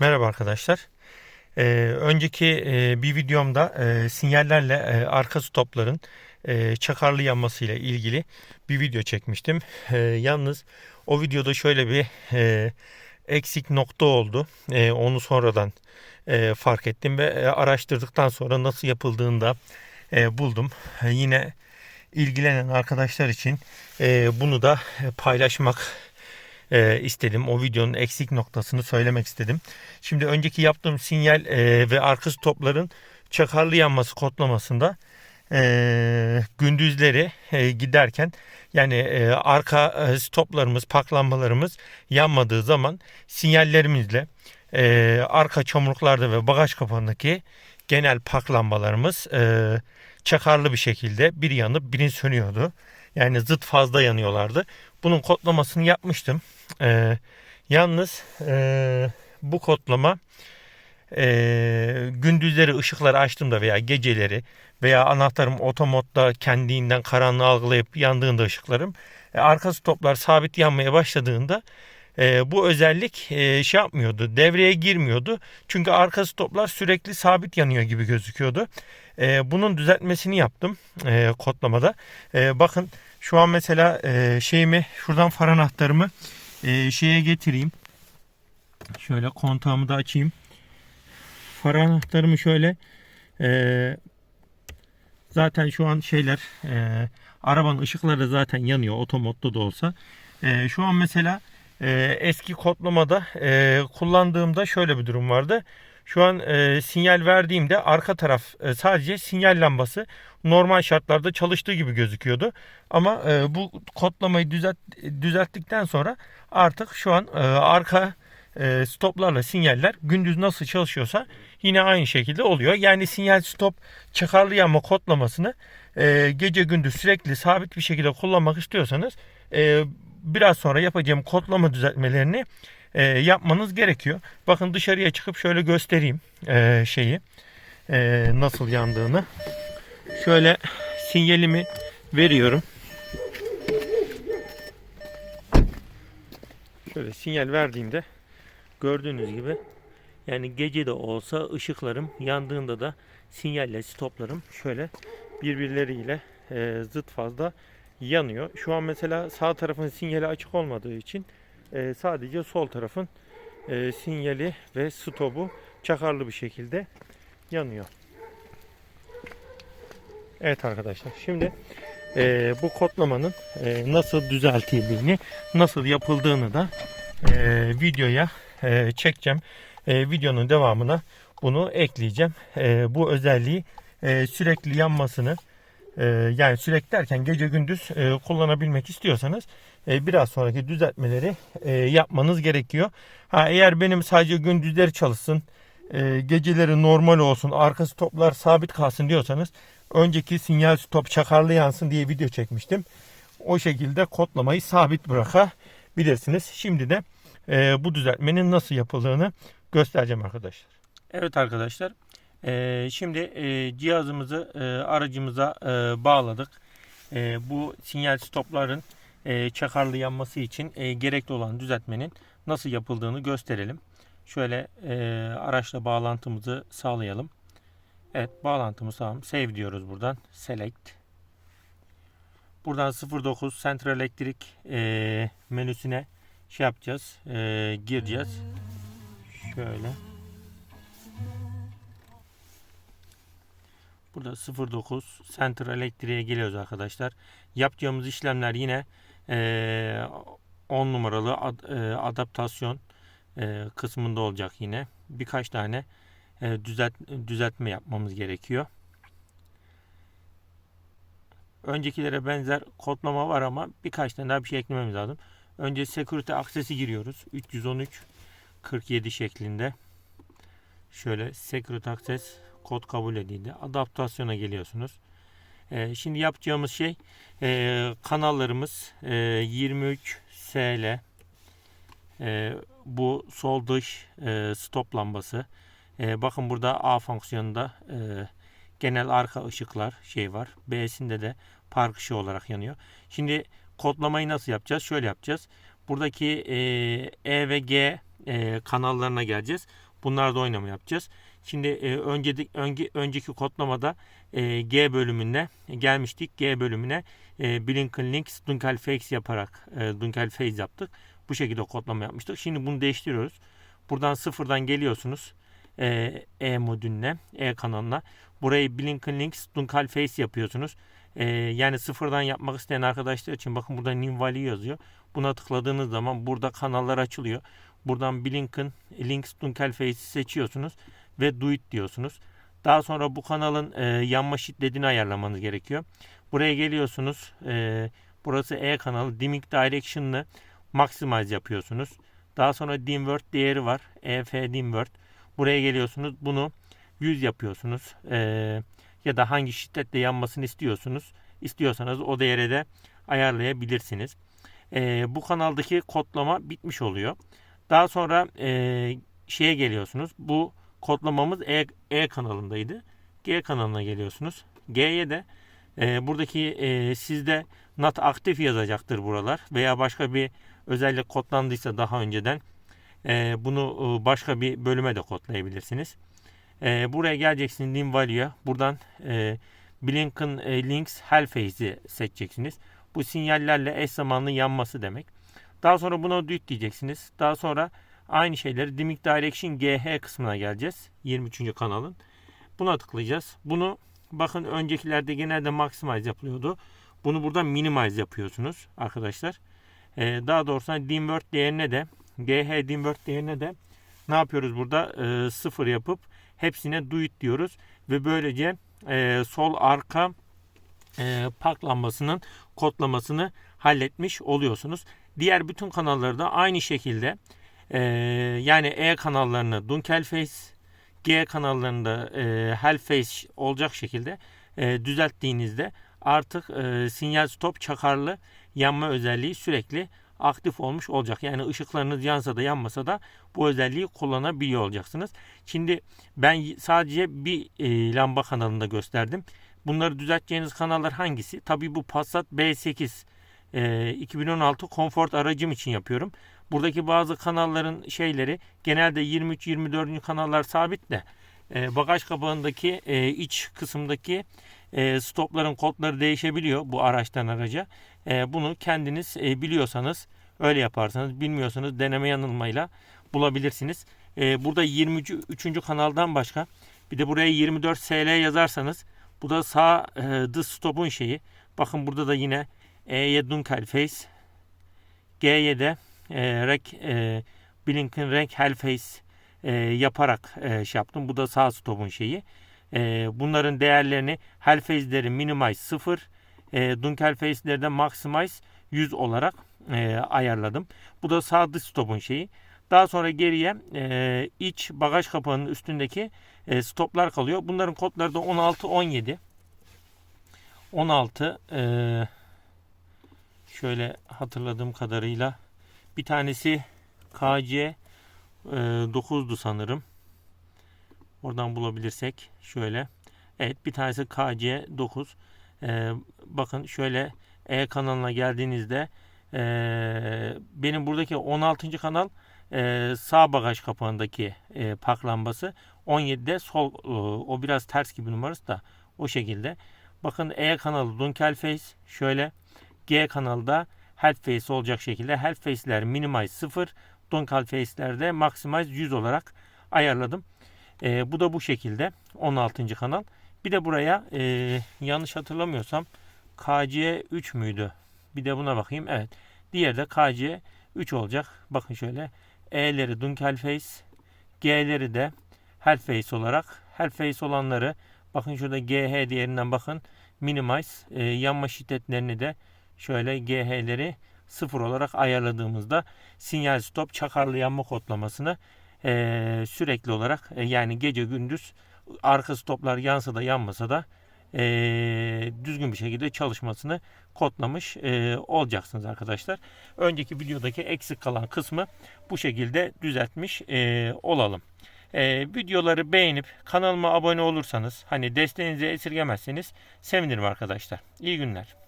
Merhaba arkadaşlar. Ee, önceki e, bir videomda e, sinyallerle e, arka stopların e, çakarlı yanmasıyla ilgili bir video çekmiştim. E, yalnız o videoda şöyle bir e, eksik nokta oldu. E, onu sonradan e, fark ettim ve e, araştırdıktan sonra nasıl yapıldığını da e, buldum. E, yine ilgilenen arkadaşlar için e, bunu da paylaşmak e, istedim. O videonun eksik noktasını söylemek istedim. Şimdi önceki yaptığım sinyal e, ve arka stopların çakarlı yanması kodlamasında e, gündüzleri e, giderken yani e, arka e, stoplarımız, paklanmalarımız yanmadığı zaman sinyallerimizle e, arka çamurluklarda ve bagaj kapağındaki genel paklanmalarımız e, çakarlı bir şekilde biri yanıp biri sönüyordu. Yani zıt fazla yanıyorlardı. Bunun kodlamasını yapmıştım. E, yalnız e, bu kodlama e, gündüzleri ışıkları açtığımda veya geceleri veya anahtarım otomodda kendinden karanlığı algılayıp yandığında ışıklarım e, arka stoplar sabit yanmaya başladığında e, bu özellik e, şey yapmıyordu devreye girmiyordu çünkü arka stoplar sürekli sabit yanıyor gibi gözüküyordu e, bunun düzeltmesini yaptım e, kodlamada e, bakın şu an mesela e, şeyimi şuradan far anahtarımı e, şeye getireyim şöyle kontağımı da açayım far anahtarımı şöyle e, zaten şu an şeyler e, arabanın ışıkları zaten yanıyor otomodda da olsa. E, şu an mesela e, eski kodlamada e, kullandığımda şöyle bir durum vardı. Şu an e, sinyal verdiğimde arka taraf e, sadece sinyal lambası normal şartlarda çalıştığı gibi gözüküyordu. Ama e, bu kodlamayı düzelt, düzelttikten sonra artık şu an e, arka e, stoplarla sinyaller gündüz nasıl çalışıyorsa yine aynı şekilde oluyor. Yani sinyal stop çakarlı yanma kodlamasını e, gece gündüz sürekli sabit bir şekilde kullanmak istiyorsanız e, biraz sonra yapacağım kodlama düzeltmelerini e, yapmanız gerekiyor. Bakın dışarıya çıkıp şöyle göstereyim e, şeyi e, nasıl yandığını. Şöyle sinyalimi veriyorum. Şöyle sinyal verdiğimde gördüğünüz gibi yani gece de olsa ışıklarım yandığında da sinyalle stoplarım şöyle birbirleriyle e, zıt fazla yanıyor. Şu an mesela sağ tarafın sinyali açık olmadığı için e, sadece sol tarafın e, sinyali ve stopu çakarlı bir şekilde yanıyor. Evet arkadaşlar şimdi e, bu kodlamanın e, nasıl düzeltildiğini nasıl yapıldığını da e, videoya e, çekeceğim. E, videonun devamına bunu ekleyeceğim. E, bu özelliği e, sürekli yanmasını yani sürekli derken gece gündüz e, kullanabilmek istiyorsanız e, biraz sonraki düzeltmeleri e, yapmanız gerekiyor. Ha eğer benim sadece gündüzleri çalışsın, geceleri normal olsun, arka stoplar sabit kalsın diyorsanız önceki sinyal stop çakarlı yansın diye video çekmiştim. O şekilde kodlamayı sabit bırakabilirsiniz. Şimdi de bu düzeltmenin nasıl yapıldığını göstereceğim arkadaşlar. Evet arkadaşlar. E, şimdi e, cihazımızı e, aracımıza e, bağladık. E, bu sinyal stopların e, çakarlı yanması için e, gerekli olan düzeltmenin nasıl yapıldığını gösterelim. Şöyle e, araçla bağlantımızı sağlayalım. Evet bağlantımız tamam. Save diyoruz buradan. Select. Buradan 09 Central Electric e, menüsüne şey yapacağız. E, gireceğiz. Şöyle. Burada 09 Central Electric'e geliyoruz arkadaşlar. Yapacağımız işlemler yine e, 10 numaralı ad, adaptasyon kısmında olacak yine. Birkaç tane düzelt, düzeltme yapmamız gerekiyor. Öncekilere benzer kodlama var ama birkaç tane daha bir şey eklememiz lazım. Önce security access'i giriyoruz. 313 47 şeklinde. Şöyle security access kod kabul edildi. Adaptasyona geliyorsunuz. Ee, şimdi yapacağımız şey e, kanallarımız e, 23 SL e, bu sol dış e, stop lambası. E, bakın burada A fonksiyonunda e, genel arka ışıklar şey var. B'sinde de park ışığı olarak yanıyor. Şimdi kodlamayı nasıl yapacağız? Şöyle yapacağız. Buradaki e, E ve G e, kanallarına geleceğiz. Bunlarda oynama yapacağız. Şimdi e, önce, önce, önceki kodlamada e, G bölümüne gelmiştik. G bölümüne e, Blinken Links Dunkel Fakes yaparak e, Dunkel Phase yaptık. Bu şekilde kodlama yapmıştık. Şimdi bunu değiştiriyoruz. Buradan sıfırdan geliyorsunuz. E, e modülüne, E kanalına. Burayı Blinken Links Dunkel Face yapıyorsunuz. E, yani sıfırdan yapmak isteyen arkadaşlar için bakın burada New yazıyor. Buna tıkladığınız zaman burada kanallar açılıyor. Buradan Blinken Links Dunkel Face'i seçiyorsunuz ve Do It diyorsunuz. Daha sonra bu kanalın e, yanma şiddetini ayarlamanız gerekiyor. Buraya geliyorsunuz. E, burası E kanalı. Dimming Direction'ını Maximize yapıyorsunuz. Daha sonra Dimword değeri var. EF Dimword. Buraya geliyorsunuz. Bunu 100 yapıyorsunuz. E, ya da hangi şiddetle yanmasını istiyorsunuz. İstiyorsanız o değere de ayarlayabilirsiniz. E, bu kanaldaki kodlama bitmiş oluyor. Daha sonra e, şeye geliyorsunuz. Bu kodlamamız E, e kanalındaydı. G kanalına geliyorsunuz. G'ye de e, buradaki e, sizde not aktif yazacaktır buralar veya başka bir özellik kodlandıysa daha önceden e, bunu e, başka bir bölüme de kodlayabilirsiniz. E, buraya geleceksiniz lim value'ya. Buradan e, Blinken e, Links Hell Phase'i seçeceksiniz. Bu sinyallerle eş zamanlı yanması demek. Daha sonra buna düt diyeceksiniz. Daha sonra aynı şeyleri Dimming Direction GH kısmına geleceğiz. 23. kanalın. Buna tıklayacağız. Bunu bakın öncekilerde genelde maximize yapılıyordu. Bunu burada minimize yapıyorsunuz arkadaşlar. Ee, daha doğrusu dimword değerine de GH dimword değerine de ne yapıyoruz burada? Ee, sıfır yapıp hepsine do it diyoruz ve böylece e, sol arka e, park lambasının kodlamasını halletmiş oluyorsunuz. Diğer bütün kanalları da aynı şekilde e, yani E kanallarını Dunkelface, G kanallarında e, Hellface olacak şekilde e, düzelttiğinizde artık e, sinyal stop çakarlı yanma özelliği sürekli aktif olmuş olacak. Yani ışıklarınız yansa da yanmasa da bu özelliği kullanabiliyor olacaksınız. Şimdi ben sadece bir e, lamba kanalında gösterdim. Bunları düzelteceğiniz kanallar hangisi? Tabii bu Passat B8 e, 2016 Comfort aracım için yapıyorum. Buradaki bazı kanalların şeyleri genelde 23-24. kanallar sabit de e, bagaj kapağındaki e, iç kısımdaki e, stopların kodları değişebiliyor bu araçtan araca. E, bunu kendiniz e, biliyorsanız öyle yaparsanız bilmiyorsanız deneme yanılmayla bulabilirsiniz. E, burada 23. kanaldan başka bir de buraya 24 SL yazarsanız bu da sağ e, dış stopun şeyi. Bakın burada da yine E'ye Dunkel Face G'ye de e, Rek e, Blinken Renk Hellface e, yaparak e, şey yaptım. Bu da sağ stopun şeyi. E, bunların değerlerini Hellface'leri minimize 0 e, Dunkelface'leri de maximize 100 olarak e, ayarladım. Bu da sağ dış stopun şeyi. Daha sonra geriye e, iç bagaj kapağının üstündeki e, stoplar kalıyor. Bunların kodları da 16 17. 16 e, şöyle hatırladığım kadarıyla bir tanesi KC e, 9'du sanırım. Oradan bulabilirsek şöyle. Evet bir tanesi KC 9. E, bakın şöyle E kanalına geldiğinizde e, benim buradaki 16. kanal e, sağ bagaj kapağındaki e, park lambası. 17'de sol e, o biraz ters gibi numarası da o şekilde. Bakın E kanalı Dunkel Face şöyle G kanalda Help Face olacak şekilde Help Face'ler minimize 0 Dunkel Face'lerde maximize 100 olarak ayarladım. E, bu da bu şekilde 16. kanal. Bir de buraya e, yanlış hatırlamıyorsam KC 3 müydü? Bir de buna bakayım. Evet. Diğeri de KC 3 olacak. Bakın şöyle. E'leri Dunkel Face, G'leri de Help Face olarak. Help Face olanları bakın şurada GH diğerinden bakın. Minimize e, yanma şiddetlerini de şöyle GH'leri sıfır olarak ayarladığımızda sinyal stop çakarlı yanma kodlamasını e, sürekli olarak e, yani gece gündüz arka stoplar yansa da yanmasa da e, düzgün bir şekilde çalışmasını kodlamış e, olacaksınız arkadaşlar. Önceki videodaki eksik kalan kısmı bu şekilde düzeltmiş e, olalım. E, videoları beğenip kanalıma abone olursanız hani desteğinizi esirgemezseniz sevinirim arkadaşlar. İyi günler.